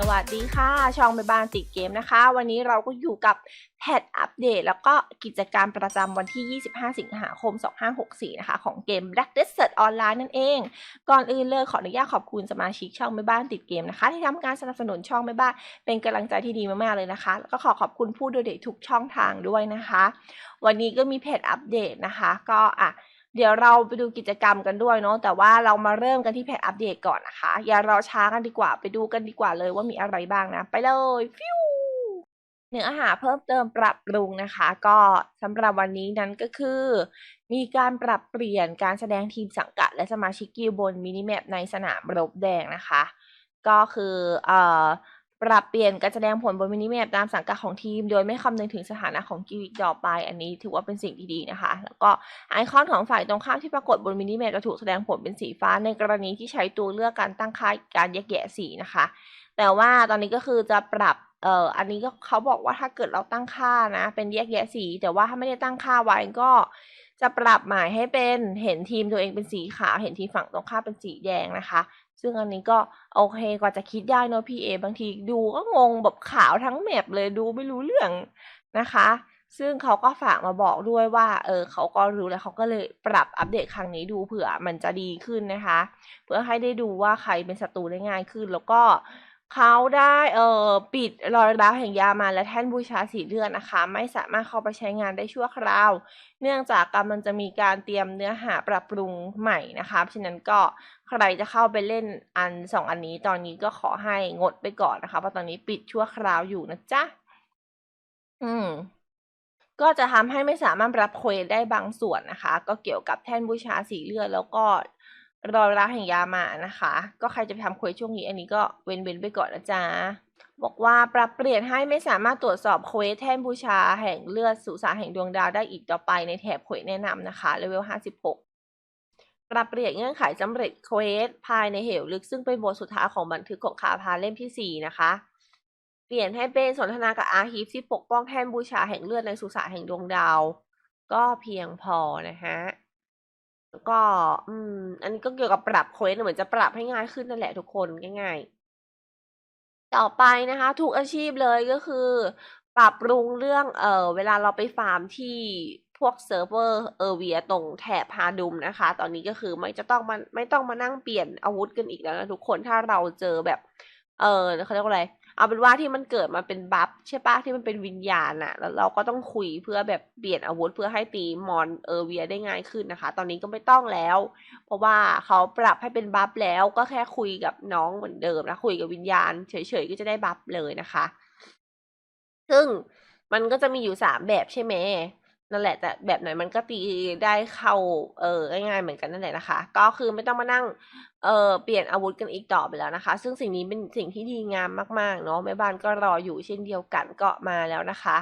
สวัสดีค่ะช่องไปบ้านติดเกมนะคะ วันนี้เราก็อยู่กับแพทอัปเดต แล้วก็กิจกรรมประจำวันที่ 25 สิงหาคม 2564 นะคะ ของเกม Black Desert Online นั่นเอง ก่อนอื่นเลยขออนุญาตขอบคุณสมาชิกช่องไม่บ้านติดเกมนะคะ ที่ทำการสนับสนุนช่องไม่บ้านเป็นกำลังใจที่ดีมากๆเลยนะคะ แล้วก็ขอขอบคุณผู้ดูเด็กทุกช่องทางด้วยนะคะ วันนี้ก็มีเพจอัปเดตนะคะ ก็อะ เดี๋ยวเราไปดูกิจกรรมกันด้วยเนาะแต่ว่าเรามาเริ่มกันที่แพทอัปเดตก่อนนะคะ อย่ารอช้ากันดีกว่าไปดูกันดีกว่าเลยว่ามีอะไรบ้างนะ ไปเลยฟิวเนื้อหาเพิ่มเติมปรับปรุงนะคะ ก็สำหรับวันนี้นั้นก็คือ มีการปรับเปลี่ยนการแสดงทีมสังกัด และสมาชิกกิลด์บนมินิแมปในสนามรบแดงนะคะ ก็คือเอ่อ ปรับเปลี่ยนการแสดงผลบนมินิแมปตามสังกัดของทีม โดยไม่คำนึงถึงสถานะของกิลด์อีกต่อไป อันนี้ถือว่าเป็นสิ่งที่ดีนะคะ แล้วก็ไอคอนของฝ่ายตรงข้ามที่ปรากฏบนมินิแมปจะถูกแสดงผลเป็นสีฟ้าในกรณีที่ใช้ตัวเลือกการตั้งค่าการแยกแยะสีนะคะ แต่ว่าตอนนี้ก็คือจะปรับเอ่ออันนี้ก็เขาบอกว่าถ้าเกิดเราตั้งค่านะ เป็นแยกแยะสี แต่ว่าถ้าไม่ได้ตั้งค่าไว้ก็จะปรับหมายให้เป็นเห็นทีมตัวเองเป็นสีขาว เห็นทีมฝั่งตรงข้ามเป็นสีแดงนะคะ ซึ่งอันนี้ก็โอเคกว่าจะคิดได้เนาะพี่เอบางทีดูก็งงแบบขาวทั้งแมปเลยดูไม่รู้เรื่องนะคะ ซึ่งเขาก็ฝากมาบอกด้วยว่า เออเขาก็รู้แล้วเขาก็เลยปรับอัปเดตครั้งนี้ดูเผื่อมันจะดีขึ้นนะคะ เพื่อให้ได้ดูว่าใครเป็นศัตรูได้ง่ายขึ้นแล้วก็ เขาได้เอ่อปิดรอยร้าวแห่งยามาและแท่นบูชาสีเลือดนะคะ ไม่สามารถเข้าไปใช้งานได้ชั่วคราว เนื่องจากกำลังจะมีการเตรียมเนื้อหาปรับปรุงใหม่นะคะฉะนั้นก็ใครจะเข้าไปเล่นอันสองอันนี้ ตอนนี้ก็ขอให้งดไปก่อนนะคะเพราะตอนนี้ปิดชั่วคราวอยู่นะจ๊ะอืมก็จะทำให้ไม่สามารถรับเควสได้บางส่วนนะคะ ก็เกี่ยวกับแท่นบูชาสีเลือดแล้วก็ รอยร้าแห่งยามานะคะ ก็ใครจะไปทำควสช่วงนี้ อันนี้ก็เว้นๆไปก่อนนะจ๊ะบอกว่าปรับเปลี่ยนให้ไม่สามารถตรวจสอบเควสแท่นบูชาแห่งเลือดสุสานแห่งดวงดาวได้อีกต่อไปในแถบเควสแนะนำนะคะเลเวล56 ปรับเปลี่ยนเงื่อนไขสำเร็จเควสภายในเหวลึกซึ่งเป็นบทสุดท้ายของบันทึกของคาพาเล่มที่ 4 นะคะ เปลี่ยนให้เป็นสนทนากับอาฮิฟที่ปกป้องแท่นบูชาแห่งเลือดในสุสานแห่งดวงดาว ก็เพียงพอนะฮะ แล้วก็ อืม อันนี้ก็เกี่ยวกับปรับเควสเหมือนจะปรับให้ง่ายขึ้นนั่นแหละทุกคนง่ายๆ ต่อไปนะคะ ทุกอาชีพเลยก็คือ ปรับปรุงเรื่องเออเวลาเราไปฟาร์มที่พวกเซิร์ฟเวอร์เออเวียตรงแถบฮาดุมนะคะ ตอนนี้ก็คือไม่จะต้องมาไม่ต้องมานั่งเปลี่ยนอาวุธกันอีกแล้วนะทุกคนถ้าเราเจอแบบ เออเขาเรียกว่าอะไร เอาเป็นว่าที่มันเกิดมาเป็นบัฟใช่ปะที่มันเป็นวิญญาณอะแล้วเราก็ต้องคุยเพื่อแบบเปลี่ยนอาวุธเพื่อให้ตีมอนเออเวียได้ง่ายขึ้นนะคะ ตอนนี้ก็ไม่ต้องแล้ว เพราะว่าเขาปรับให้เป็นบัฟแล้วก็แค่คุยกับน้องเหมือนเดิมนะคุยกับวิญญาณเฉยๆก็จะได้บัฟเลยนะคะ ซึ่งมันก็จะมีอยู่สามแบบใช่ไหม นั่นแหละแต่แบบไหนมันก็ตีได้เข้าเออง่ายๆเหมือนกันนั่นแหละนะคะ ก็คือไม่ต้องมานั่งเออเปลี่ยนอาวุธกันอีกต่อไปแล้วนะคะ ซึ่งสิ่งนี้เป็นสิ่งที่ดีงามมากๆเนาะแม่บ้านก็รออยู่เช่นเดียวกันก็มาแล้วนะคะ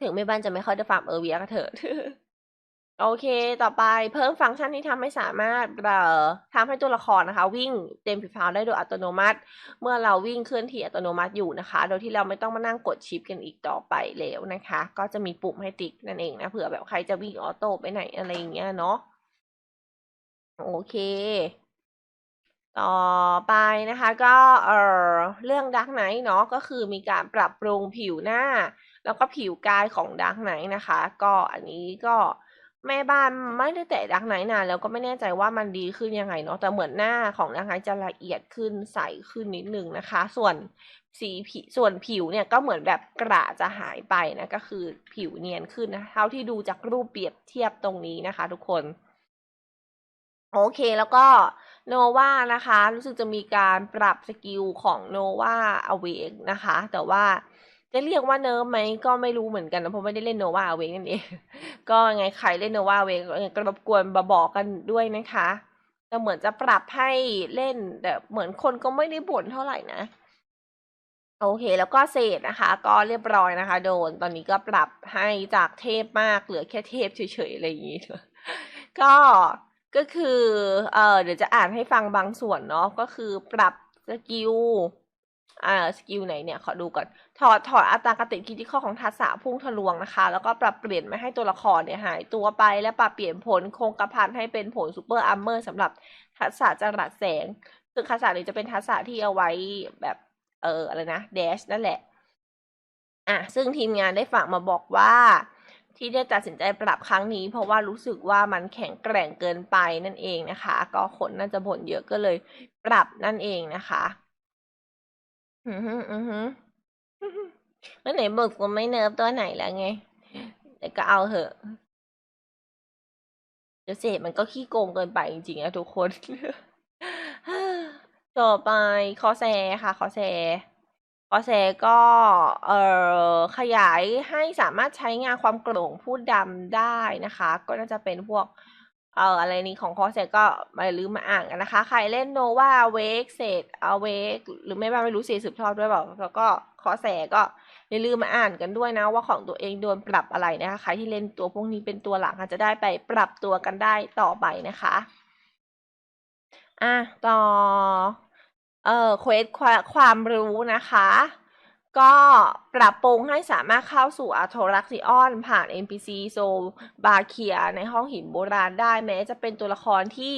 ถึงแม่บ้านจะไม่ค่อยได้ฟาร์มเออเวียก็เถอะ โอเค ต่อไปเพิ่มฟังก์ชันที่ทำให้สามารถเอ่อทำให้ตัวละครนะคะ วิ่งเต็มฝีเท้าได้โดยอัตโนมัติ เมื่อเราวิ่งเคลื่อนที่อัตโนมัติอยู่นะคะ โดยที่เราไม่ต้องมานั่งกดชิปกันอีกต่อไปแล้วนะคะ ก็จะมีปุ่มให้ติ๊กนั่นเองนะเผื่อแบบใครจะวิ่งออโต้ไปไหนอะไรอย่างเงี้ยเนาะโอเค ต่อไปนะคะก็เออเรื่องดักไนท์เนาะก็คือมีการปรับปรุงผิวหน้า แล้วก็ผิวกายของดักไนท์นะคะ ก็อันนี้ก็ แม่บ้านไม่ได้แตะดักไนนานแล้วก็ไม่แน่ใจว่ามันดีขึ้นยังไงเนาะแต่เหมือนหน้าของดักไนจะละเอียดขึ้นใสขึ้นนิดนึงนะคะ ส่วนสีผิส่วนผิวเนี่ยก็เหมือนแบบกระจะหายไปนะก็คือผิวเนียนขึ้นนะเท่าที่ดูจากรูปเปรียบเทียบตรงนี้นะคะ ทุกคนโอเคแล้วก็โนวานะคะ รู้สึกจะมีการปรับสกิลของโนวาอเวกนะคะ แต่ว่า จะเรียกว่าเนิร์ฟไหมก็ไม่รู้เหมือนกันนะเพราะไม่ได้เล่นโนวาเวกนั่นเองก็ไงใครเล่นโนวาเวกก็รบกวนมาบอกกันด้วยนะคะแต่เหมือนจะปรับให้เล่นแต่เหมือนคนก็ไม่ได้บ่นเท่าไหร่นะโอเค แล้วก็เศษนะคะ ก็เรียบร้อยนะคะ โดนตอนนี้ก็ปรับให้จากเทพมากเหลือแค่เทพเฉยๆอะไรอย่างนี้ก็ก็คือเออเดี๋ยวจะอ่านให้ฟังบางส่วนเนาะก็คือปรับสกิลอ่าสกิลไหนเนี่ยขอดูก่อน ถอดถอดอัตรากติคิติข้อของทักษะพุ่งทะลวงนะคะ แล้วก็ปรับเปลี่ยนไม่ให้ตัวละครเนี่ยหายตัวไปและปรับเปลี่ยนผลโครงกระพันให้เป็นผลซูเปอร์อาร์เมอร์สำหรับทักษะจรัสแสงซึ่งทักษะนี้จะเป็นทักษะที่เอาไว้แบบเอออะไรนะ dash นั่นแหละอะซึ่งทีมงานได้ฝากมาบอกว่า ที่ได้ตัดสินใจปรับครั้งนี้ เพราะว่ารู้สึกว่ามันแข็งแกร่งเกินไปนั่นเองนะคะ ก็คนน่าจะบ่นเยอะก็เลยปรับนั่นเองนะคะ อือฮึอือฮึ แล้วไหนบอกว่าไม่เนิร์ฟตัวไหนแล้วไง แต่ก็เอาเหอะเดี๋ยวเสพมันก็ขี้โกงเกินไปจริงๆนะทุกคนต่อไปคอแซค่ะคอแซคอแซก็เอ่อขยายให้สามารถใช้งานความโกร่งพูดดำได้นะคะ ก็น่าจะเป็นพวกเอ่ออะไรนี้ของคอแซก็มาลืมมาอ่านกันนะคะ ใครเล่นโนวาเวกเศษเอาเวกหรือไม่ว่าไม่รู้เศษสืบทอดด้วยเปล่าแล้วก็คอแซก็ อย่าลืมมาอ่านกันด้วยนะว่าของตัวเองโดนปรับอะไรนะคะใครที่เล่นตัวพวกนี้เป็นตัวหลักอาจจะได้ไปปรับตัวกันได้ต่อไปนะคะอะต่อเอ่อเควสความรู้นะคะ ก็ปรับปรุงให้สามารถเข้าสู่อาโทรักซิออนผ่าน NPC โซบาเคียในห้องหินโบราณได้แม้จะเป็นตัวละครที่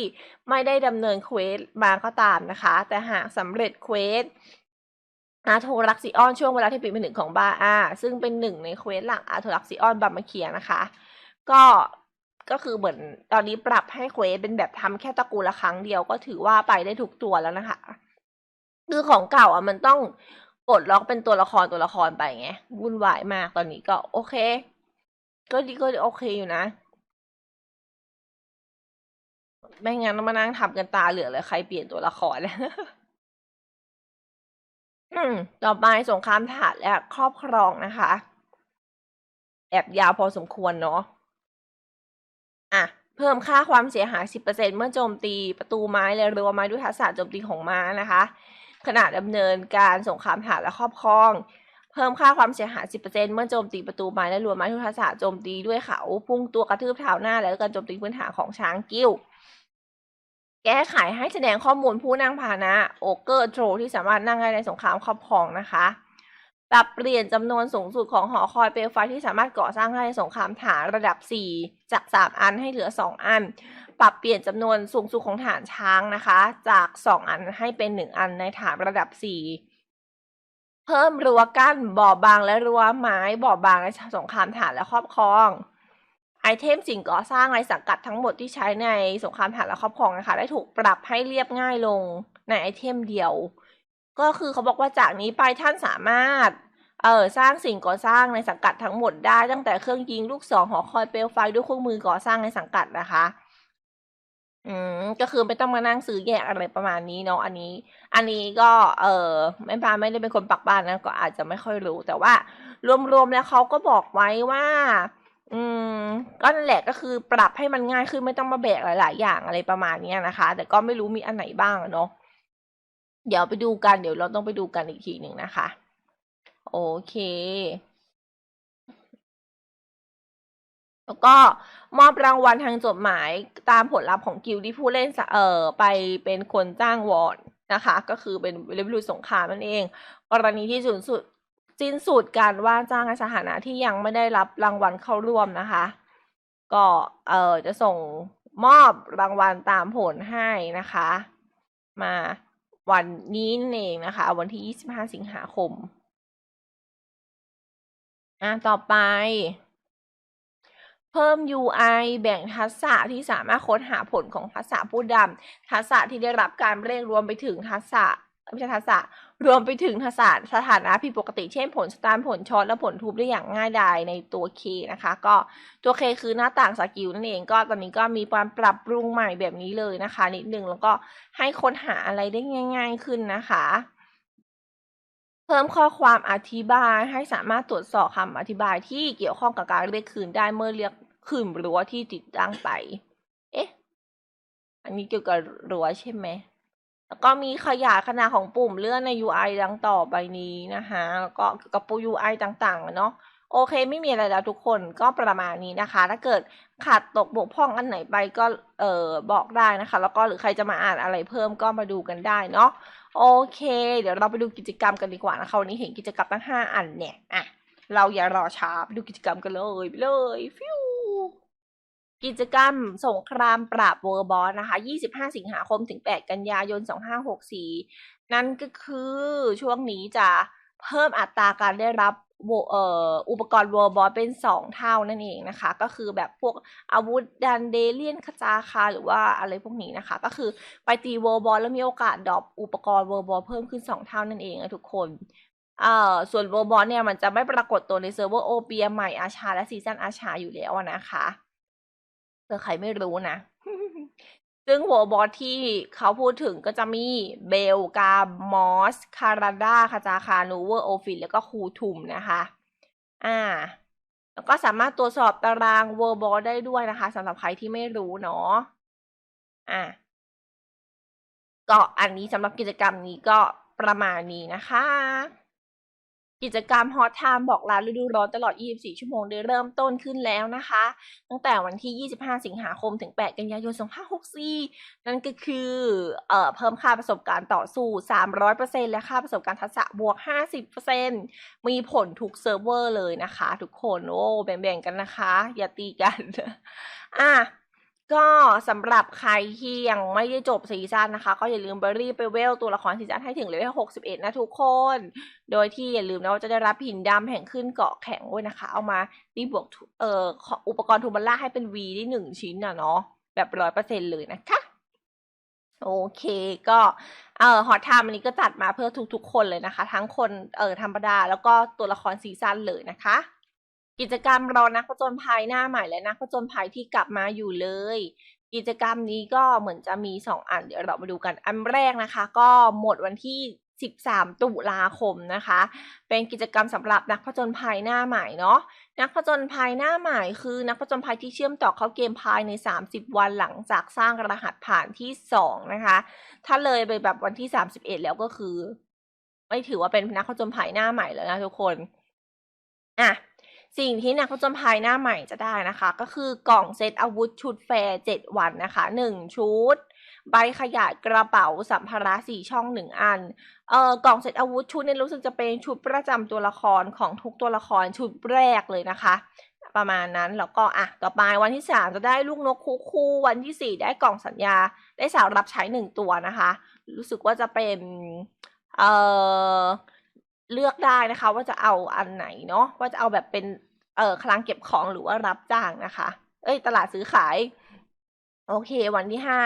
ไม่ได้ดำเนินเควสมาก็ตามนะคะ แต่หากสำเร็จเควส อาโทรักซิออนช่วงเวลาที่ปีเป็นหนึ่งของบาอาซึ่งเป็นหนึ่งในเควสหลักอาโทรักซิออนบามาเคียนะคะ ก็ก็คือเหมือนตอนนี้ปรับให้เควสเป็นแบบทำแค่ตระกูลละครั้งเดียวก็ถือว่าไปได้ทุกตัวแล้วนะคะ คือของเก่าอะมันต้องกดล็อกเป็นตัวละครตัวละครไปไงวุ่นวายมากตอนนี้ก็โอเค ก็ดีก็โอเคอยู่นะไม่งั้นมานั่งทำกันตาเหลือกเลยใครเปลี่ยนตัวละคร อืม ต่อไปสงครามถาดและครอบครองนะคะ แอบยาวพอสมควรเนาะ อะ เพิ่มค่าความเสียหาย 10%เมื่อโจมตีประตูไม้และรั้วไม้ด้วยทักษะโจมตีของม้านะคะ ขณะดำเนินการสงครามฐานและครอบครอง เพิ่มค่าความเสียหาย 10%เมื่อโจมตีประตูไม้และรั้วไม้ด้วยทักษะโจมตีด้วยเขา พุ่งตัวกระทืบเท้าหน้า และการโจมตีพื้นฐานของช้างกิ้ว แก้ไขให้แสดงข้อมูลผู้นั่งพาหนะโอเกอร์โทรที่สามารถนั่งได้ในสงครามครอบครองนะคะ ปรับเปลี่ยนจำนวนสูงสุดของหอคอยเปลวไฟที่สามารถก่อสร้างได้ในสงครามฐานระดับ 4 จาก 3 อันให้เหลือ 2 อัน ปรับเปลี่ยนจำนวนสูงสุดของฐานช้างนะคะ จาก 2 อันให้เป็น 1 อันในฐานระดับ 4 เพิ่มรั้วกั้นบ่อบางและรั้วไม้บ่อบางในสงครามฐานและครอบครอง ไอเทมสิ่งก่อสร้างในสังกัดทั้งหมดที่ใช้ในสงครามฐานและครอบครองนะคะ ได้ถูกปรับให้เรียบง่ายลงในไอเทมเดียว ก็คือเขาบอกว่าจากนี้ไปท่านสามารถเออสร้างสิ่งก่อสร้างในสังกัดทั้งหมดได้ตั้งแต่เครื่องยิงลูกศรหอคอยเปลวไฟด้วยเครื่องมือก่อสร้างในสังกัดนะคะ อืมก็คือไม่ต้องมานั่งซื้อแยกอะไรประมาณนี้เนาะอันนี้ อันนี้ก็ เออไม่พาไม่ได้เป็นคนปักบ้านนะก็อาจจะไม่ค่อยรู้ แต่ว่ารวมๆแล้วเขาก็บอกไว้ว่า อืม ก็นั่นแหละก็คือปรับให้มันง่ายขึ้นไม่ต้องมาแบกหลาย ๆ อย่างอะไรประมาณนี้นะคะ แต่ก็ไม่รู้มีอันไหนบ้างเนาะเดี๋ยวไปดูกันเดี๋ยวเราต้องไปดูกันอีกทีหนึ่งนะคะ โอเคแล้วก็มอบรางวัลทางจดหมายตามผลลัพธ์ของกิลด์ที่ผู้เล่นเอ่อไปเป็นคนจ้างวอนนะคะ ก็คือเป็นเรวิลูสงครามนั่นเอง กรณีที่สุดสุดสิ้นสุดการว่าจ้างในสถานะที่ยังไม่ได้รับรางวัลเข้าร่วมนะคะ ก็เออจะส่งมอบรางวัลตามผลให้นะคะ มาวันนี้เองนะคะ วันที่ 25 สิงหาคมอะต่อไป เพิ่ม UI แบ่งทักษะที่สามารถค้นหาผลของทักษะผู้ดำทักษะที่ได้รับการเร่งรวมไปถึงทักษะ ไม่ใช่ทักษะรวมไปถึงทักษะสถานะผิดปกติ เช่นผลสตาร์ผลช็อตและผลทูบได้อย่างง่ายดายในตัว K นะคะ ก็ตัว K คือหน้าต่างสกิลนั่นเองก็ตอนนี้ก็มีการปรับปรุงใหม่แบบนี้เลยนะคะนิดนึงแล้วก็ให้ค้นหาอะไรได้ง่าย ๆขึ้นนะคะเพิ่มข้อความอธิบายให้สามารถตรวจสอบคำอธิบายที่เกี่ยวข้องกับการเรียกคืนได้เมื่อเรียกคืนรั้วที่ติดตั้งไป เอ๊ะ อันนี้เกี่ยวกับรั้วใช่ไหม แล้วก็มีขยายขนาดของปุ่มเลื่อนใน UI ดังต่อไปนี้นะคะแล้วก็กี่ยวกับปุ่ม UI ต่างๆเนาะโอเค ไม่มีอะไรแล้วทุกคนก็ประมาณนี้นะคะ ถ้าเกิดขาดตกบกพร่องอันไหนไปก็เออบอกได้นะคะ แล้วก็หรือใครจะมาอ่านอะไรเพิ่มก็มาดูกันได้เนาะโอเค เดี๋ยวเราไปดูกิจกรรมกันดีกว่านะคะวันนี้เห็นกิจกรรมตั้งห้าอันเนี่ยอะเราอย่ารอช้าไปดูกิจกรรมกันเลยไปเลยฟิว กิจกรรมสงครามปราบเวอร์บอสนะคะ 25 สิงหาคมถึง 8 กันยายน 2564 นั่นก็คือช่วงนี้จะเพิ่มอัตราการได้รับอุปกรณ์เวอร์บอสเป็น 2 เท่านั่นเองนะคะ ก็คือแบบพวกอาวุธดันเดเลียนคาจาคาหรือว่าอะไรพวกนี้นะคะ ก็คือไปตีเวอร์บอสแล้วมีโอกาสดรอปอุปกรณ์เวอร์บอสเพิ่มขึ้น 2 เท่านั่นเองนะทุกคนเอ่อส่วนเวอร์บอสเนี่ยมันจะไม่ปรากฏตัวในเซิร์ฟเวอร์โอเปียใหม่อาชาและซีซันอาชาอยู่แล้วนะคะ ผื่อใครไม่รู้นะ ซึ่งเวบอสที่เขาพูดถึงก็จะมีเบลกามอส คาราดาคาจาคานูเวอร์ โอฟินแล้วก็คูทุมนะคะ อ่า แล้วก็สามารถตรวจสอบตารางเวอร์บอสได้ด้วยนะคะสำหรับใครที่ไม่รู้เนาะ อ่า ก็อันนี้สำหรับกิจกรรมนี้ก็ประมาณนี้นะคะ กิจกรรม Hot Time บอกลาฤดูร้อนตลอด 24 ชั่วโมง ได้เริ่มต้นขึ้นแล้วนะคะ ตั้งแต่วันที่ 25 สิงหาคมถึง 8 กันยายน 2564 นั่นก็คือเอ่อเพิ่มค่าประสบการณ์ต่อสู้ 300%และค่าประสบการณ์ทักษะบวก 50%มีผลทุกเซิร์ฟเวอร์เลยนะคะ ทุกคน โอ้แบ่งๆกันนะคะ อย่าตีกัน อะ ก็สำหรับใครที่ยังไม่ได้จบซีซั่นนะคะ ก็อย่าลืมไปรีบไปเวลตัวละครซีซั่นให้ถึงเลเวล61 นะทุกคน โดยที่อย่าลืมนะว่าจะได้รับหินดำแห่งขึ้นเกาะแข็งด้วยนะคะ เอามารีบวกเอ่ออุปกรณ์ทูบัลล่าให้เป็น V ได้หนึ่งชิ้นอะเนาะแบบร้อยเปอร์เซ็นเลยนะคะ โอเคก็เอ่อฮอตไทม์อันนี้ก็จัดมาเพื่อทุกๆคนเลยนะคะ ทั้งคนเอ่อธรรมดาแล้วก็ตัวละครซีซั่นเลยนะคะ กิจกรรมรอนักผจญภัยหน้าใหม่และนักผจญภัยที่กลับมาอยู่เลย กิจกรรมนี้ก็เหมือนจะมีสองอัน เดี๋ยวเรามาดูกันอันแรกนะคะ ก็หมดวันที่ 13 ตุลาคมนะคะ เป็นกิจกรรมสำหรับนักผจญภัยหน้าใหม่เนาะนักผจญภัยหน้าใหม่คือนักผจญภัยที่เชื่อมต่อเข้าเกมภายใน 30 วันหลังจากสร้างรหัสผ่านที่ 2 นะคะ ถ้าเลยไปแบบวันที่ 31 แล้วก็คือ ไม่ถือว่าเป็นนักผจญภัยหน้าใหม่แล้วนะทุกคนอะ สิ่งที่นักผจญภัยหน้าใหม่จะได้นะคะ ก็คือกล่องเซตอาวุธชุดแฟร์7วันนะคะ 1 ชุด ใบขยายกระเป๋าสัมภาระสี่ช่องหนึ่งอันเอ่อกล่องเซตอาวุธชุดเนี่ยรู้สึกจะเป็นชุดประจำตัวละครของทุกตัวละครชุดแรกเลยนะคะ ประมาณนั้นแล้วก็อะต่อไปวันที่สามจะได้ลูกนกคู่คู่วันที่สี่ได้กล่องสัญญา ได้สาวรับใช้หนึ่งตัวนะคะ รู้สึกว่าจะเป็นเอ่อ เลือกได้นะคะ ว่าจะเอาอันไหนเนาะว่าจะเอาแบบเป็นเอ่อคลังเก็บของหรือว่ารับจ้างนะคะ เอ้ย ตลาดซื้อขาย โอเค วันที่ห้า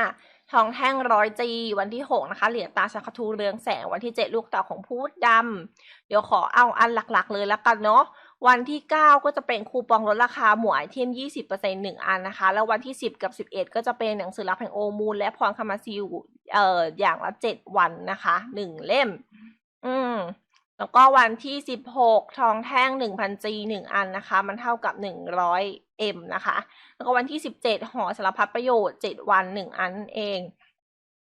ทองแท่งร้อยจีวันที่หกนะคะ เหรียญตาชักทูเรืองแสงวันที่เจ็ดลูกเต่าของพูดดำเดี๋ยวขอเอาอันหลักๆ เลยแล้วกันเนาะวันที่เก้าก็จะเป็นคูปองลดราคาหมวกไอเทมยี่สิบเปอร์เซ็นหนึ่งอันนะคะ แล้ววันที่สิบกับสิบเอ็ดก็จะเป็นหนังสือรับแห่งโอมูล และพรคามาซิลเอ่ออย่างละเจ็ดวันนะคะหนึ่งเล่ม อืม แล้วก็วันที่สิบหกทองแท่งหนึ่งพันจีหนึ่งอันนะคะ มันเท่ากับหนึ่งร้อยเอ็มนะคะ แล้วก็วันที่สิบเจ็ดห่อสารพัดประโยชน์เจ็ดวันหนึ่งอันนั่นเอง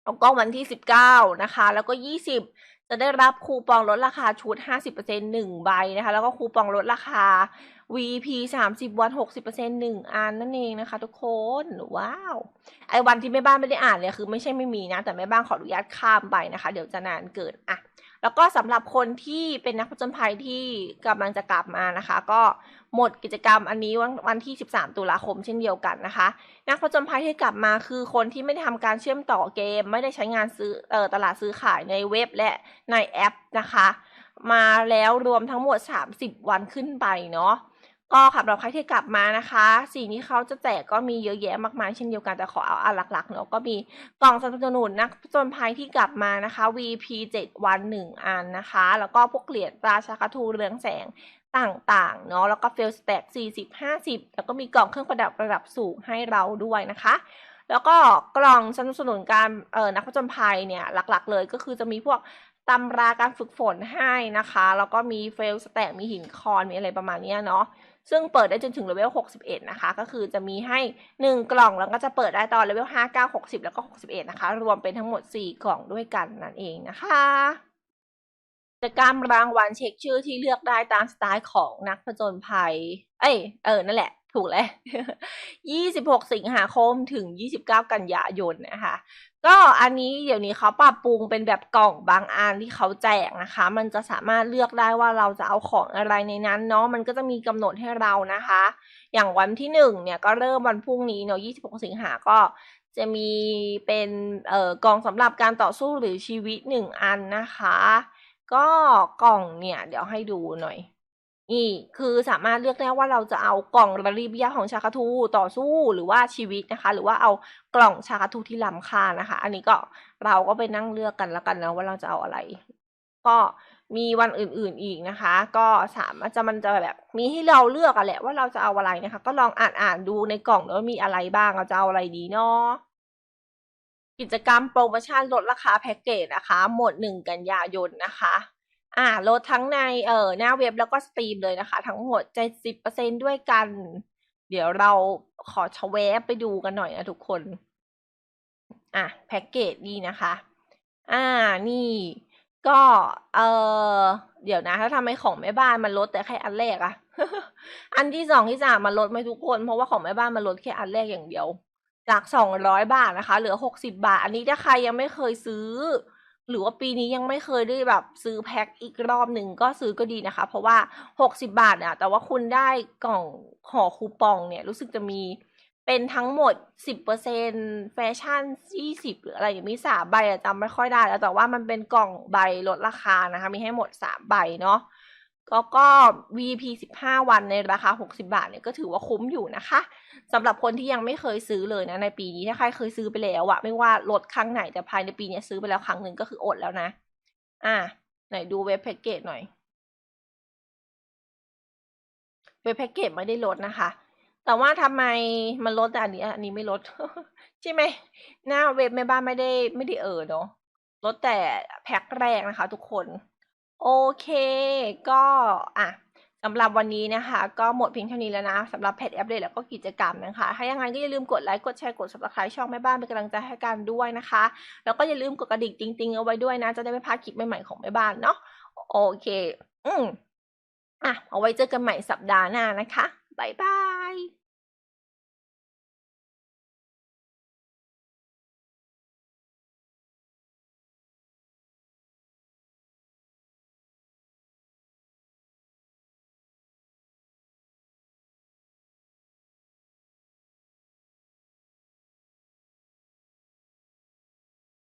แล้วก็วันที่สิบเก้านะคะ แล้วก็ยี่สิบจะได้รับคูปองลดราคาชุดห้าสิบเปอร์เซ็นหนึ่งใบนะคะ แล้วก็คูปองลดราคา VP สามสิบวันหกสิบเปอร์เซ็นหนึ่งอันนั่นเองนะคะ ทุกคน ว้าว ไอ้วันที่แม่บ้านไม่ได้อ่านเนี่ยคือไม่ใช่ไม่มีนะ แต่แม่บ้านขออนุญาตข้ามไปนะคะ เดี๋ยวจะนานเกินอะ แล้วก็สำหรับคนที่เป็นนักผจญภัยที่กำลังจะกลับมานะคะ ก็หมดกิจกรรมอันนี้วันวันที่ 13 ตุลาคมเช่นเดียวกันนะคะ นักผจญภัยที่กลับมาคือคนที่ไม่ได้ทำการเชื่อมต่อเกม ไม่ได้ใช้งานซื้อออตลาดซื้อขายในเว็บและในแอปนะคะ มาแล้วรวมทั้งหมด 30 วันขึ้นไปเนาะ ก็สำหรับใครที่กลับมานะคะ สิ่งที่เขาจะแจกก็มีเยอะแยะมากมายเช่นเดียวกันแต่ขอเอาอันหลักๆเนาะก็มีกล่องสนับสนุนนักผจญภัยที่กลับมานะคะ VP 7 วัน 1 อันนะคะ แล้วก็พวกเหรียญราชากาทูเรืองแสงต่างๆเนาะแล้วก็เฟลสแต็ก40 50 แล้วก็มีกล่องเครื่องประดับระดับสูงให้เราด้วยนะคะ แล้วก็กล่องสนับสนุนการเอ่อนักผจญภัยเนี่ยหลักๆ เลยก็คือจะมีพวกตำราการฝึกฝนให้นะคะ แล้วก็มีเฟลสแต็กมีหินคอนมีอะไรประมาณนี้เนาะ ซึ่งเปิดได้จนถึงเลเวล 61 นะคะ ก็คือจะมีให้ 1 กล่องแล้วก็จะเปิดได้ตอนเลเวล 5 9 60 แล้วก็ 61 นะคะ รวมเป็นทั้งหมด 4 กล่องด้วยกันนั่นเองนะคะกิจกรรมรางวัลเช็คชื่อที่เลือกได้ตามสไตล์ของนักผจญภัย เอ้ย เออ นั่นแหละ ถูกแล้ว26 สิงหาคมถึง 29 กันยายนนะคะ ก็อันนี้เดี๋ยวนี้เขาปรับปรุงเป็นแบบกล่องบางอันที่เขาแจกนะคะ มันจะสามารถเลือกได้ว่าเราจะเอาของอะไรในนั้นเนาะ มันก็จะมีกำหนดให้เรานะคะ อย่างวันที่หนึ่งเนี่ยก็เริ่มวันพรุ่งนี้เนาะ 26 สิงหาก็จะมีเป็นเอ่อกล่องสำหรับการต่อสู้หรือชีวิตหนึ่งอันนะคะ ก็กล่องเนี่ยเดี๋ยวให้ดูหน่อย นี่คือสามารถเลือกได้ว่าเราจะเอากล่องระลีบยาของชาคาทูต่อสู้หรือว่าชีวิตนะคะ หรือว่าเอากล่องชาคาทูที่ล้ำค่านะคะ อันนี้ก็เราก็ไปนั่งเลือกกันแล้วกันนะว่าเราจะเอาอะไร ก็มีวันอื่นๆอีกนะคะ ก็สามารถจะมันจะแบบมีให้เราเลือกอะแหละว่าเราจะเอาอะไรนะคะ ก็ลองอ่านอ่านดูในกล่องว่ามีอะไรบ้างเราจะเอาอะไรดีเนาะกิจกรรมโปรโมชั่นลดราคาแพ็กเกจนะคะ หมดหนึ่งกันยายนนะคะ อ่าลดทั้งในเอ่อหน้าเว็บแล้วก็สตรีมเลยนะคะ ทั้งหมดเจ็ดสิบเปอร์เซ็นด้วยกัน เดี๋ยวเราขอชะแวะไปดูกันหน่อยนะทุกคน อะแพ็กเกจดีนะคะ อ่านี่ก็เออเดี๋ยวนะ ถ้าทำไมของแม่บ้านมันลดแต่แค่อันแรกอะอันที่สองที่สามมันลดไหมทุกคน เพราะว่าของแม่บ้านมันลดแค่อันแรกอย่างเดียว จากสองร้อยบาทนะคะ เหลือหกสิบาท อันนี้ถ้าใครยังไม่เคยซื้อ หรือว่าปีนี้ยังไม่เคยได้แบบซื้อแพ็คอีกรอบหนึ่งก็ซื้อก็ดีนะคะ เพราะว่าหกสิบาทอะแต่ว่าคุณได้กล่องห่อคูปองเนี่ยรู้สึกจะมีเป็นทั้งหมดสิบเปอร์เซ็นแฟชั่นยี่สิบหรืออะไรอย่างมีสามใบอะจำไม่ค่อยได้แล้วแต่ว่ามันเป็นกล่องใบลดราคานะคะ มีให้หมดสามใบเนาะ ก็ก็ VP 15 วันในราคา 60 บาทเนี่ยก็ถือว่าคุ้มอยู่นะคะสำหรับคนที่ยังไม่เคยซื้อเลยนะในปีนี้ถ้าใครเคยซื้อไปแล้วอะไม่ว่าลดครั้งไหนแต่ภายในปีนี้ซื้อไปแล้วครั้งหนึ่งก็คืออดแล้วนะ อะไหนดูเว็บแพ็กเกจหน่อย เว็บแพ็กเกจไม่ได้ลดนะคะ แต่ว่าทำไมมันลดแต่อันนี้อันนี้ไม่ลด ใช่ไหมหน้าเว็บแม่บ้านไม่ได้ไม่ได้เออเนาะลดแต่แพ็คแรกนะคะ ทุกคน โอเค ก็อะสำหรับวันนี้นะคะ ก็หมดเพียงเท่านี้แล้วนะสำหรับเพจอัปเดตแล้วก็กิจกรรมนะคะ ถ้าอย่างไรก็อย่าลืมกดไลค์กดแชร์กด subscribe ช่องแม่บ้านเป็นกำลังใจให้กันด้วยนะคะ แล้วก็อย่าลืมกดกระดิ่งติงๆเอาไว้ด้วยนะ จะได้ไม่พลาดคลิปใหม่ๆของแม่บ้านเนาะโอเค อืมอะเอาไว้เจอกันใหม่สัปดาห์หน้านะคะบ๊ายบาย